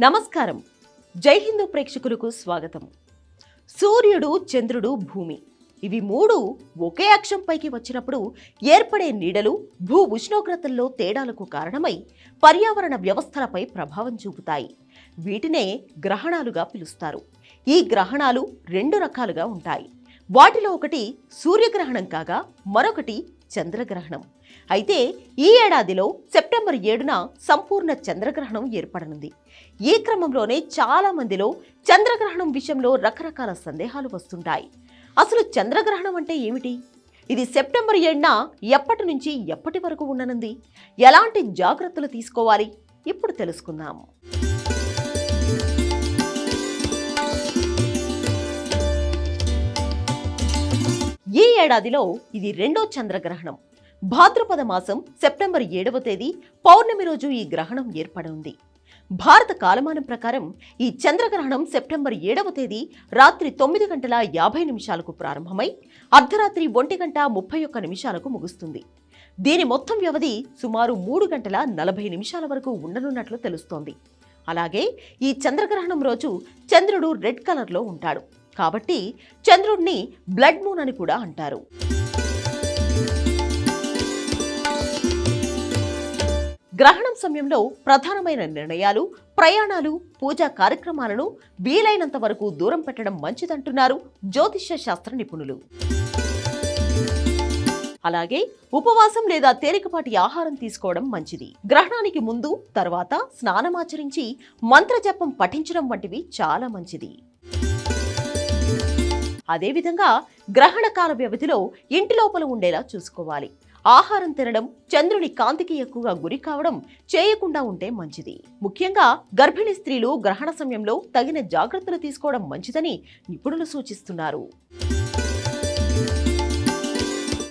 నమస్కారం. జై హిందూ ప్రేక్షకులకు స్వాగతం. సూర్యుడు చంద్రుడు భూమి. ఇవి మూడు ఒకే అక్షం పైకి వచ్చినప్పుడు ఏర్పడే నీడలు భూ ఉష్ణోగ్రతల్లో తేడాలకు కారణమై పర్యావరణ వ్యవస్థలపై ప్రభావం చూపుతాయి. వీటినే గ్రహణాలుగా పిలుస్తారు. ఈ గ్రహణాలు రెండు రకాలుగా ఉంటాయి. వాటిలో ఒకటి సూర్యగ్రహణం కాగా మరొకటి చంద్రగ్రహణం. అయితే ఈ ఏడాదిలో సెప్టెంబర్ ఏడున సంపూర్ణ చంద్రగ్రహణం ఏర్పడనుంది. ఈ క్రమంలోనే చాలా మందిలో చంద్రగ్రహణం విషయంలో రకరకాల సందేహాలు వస్తుంటాయి. అసలు చంద్రగ్రహణం అంటే ఏమిటి? ఇది సెప్టెంబర్ ఏడున ఎప్పటి నుంచి ఎప్పటి వరకు ఉండనుంది? ఎలాంటి జాగ్రత్తలు తీసుకోవాలి? ఇప్పుడు తెలుసుకుందాము ఏడాదిలో ఇది రెండో చంద్రగ్రహణం. భాద్రపద మాసం సెప్టెంబర్ ఏడవ తేదీ పౌర్ణమి రోజు ఈ గ్రహణం ఏర్పడింది. భారత కాలమానం ప్రకారం ఈ చంద్రగ్రహణం సెప్టెంబర్ ఏడవ తేదీ రాత్రి తొమ్మిది గంటల యాభై నిమిషాలకు ప్రారంభమై అర్ధరాత్రి ఒంటి గంట ముప్పై ఒక్క నిమిషాలకు ముగుస్తుంది. దీని మొత్తం వ్యవధి సుమారు మూడు గంటల నలభై నిమిషాల వరకు ఉండనున్నట్లు తెలుస్తోంది. అలాగే ఈ చంద్రగ్రహణం రోజు చంద్రుడు రెడ్ కలర్లో ఉంటాడు. కాబట్టి చంద్రుడిని బ్లడ్ మూన్ అని కూడా అంటారు. గ్రహణం సమయంలో ప్రధానమైన నిర్ణయాలు ప్రయాణాలు పూజా కార్యక్రమాలను వీలైనంత వరకు దూరం పెట్టడం మంచిదంటున్నారు జ్యోతిష్య శాస్త్ర నిపుణులు. అలాగే ఉపవాసం లేదా తేలికపాటి ఆహారం తీసుకోవడం మంచిది. గ్రహణానికి ముందు తర్వాత స్నానమాచరించి మంత్రజపం పఠించడం వంటివి చాలా మంచిది. అదేవిధంగా గ్రహణ కాల వ్యవధిలో ఇంటి లోపల ఉండేలా చూసుకోవాలి. ఆహారం తినడం చంద్రుని కాంతికి ఎక్కువగా గురి కావడం చేయకుండా ఉంటే మంచిది. ముఖ్యంగా గర్భిణీ స్త్రీలు గ్రహణ సమయంలో తగిన జాగ్రత్తలు తీసుకోవడం మంచిదని నిపుణులు సూచిస్తున్నారు.